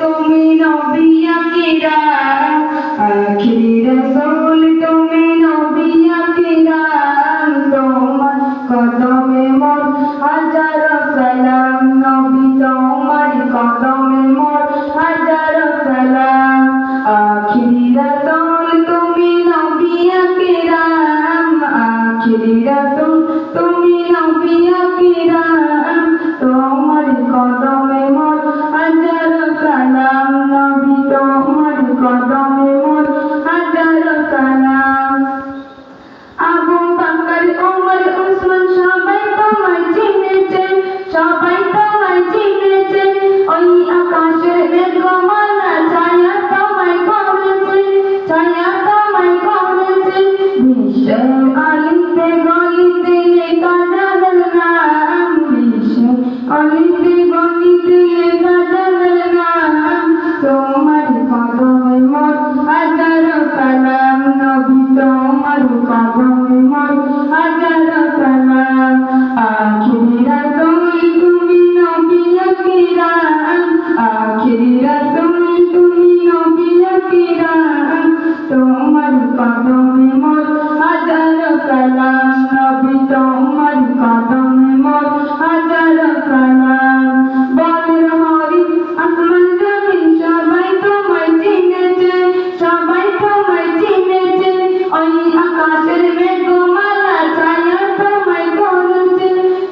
তুমি নবী আকিরাম আখিরি রাসূল তুমি নবী আকিরাম তোমার কদমে মোর, হাজার সালাম নবী, তোমার কদমে মোর, হাজার সালাম। তুমি নবী আকিরাম আখিরি রাসূল তুমি নবী আকিরাম তোমার কদমে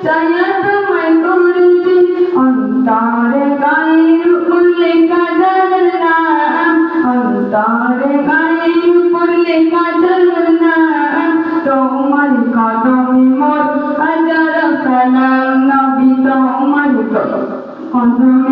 ചയത മൈകുരുതി അന്താരെ കൈരു പുള്ളി കടലന അന്താരെ കൈരു പുള്ളി കടലന তোমার কদমে মোর হাজার সালাম নবী তোমার কদম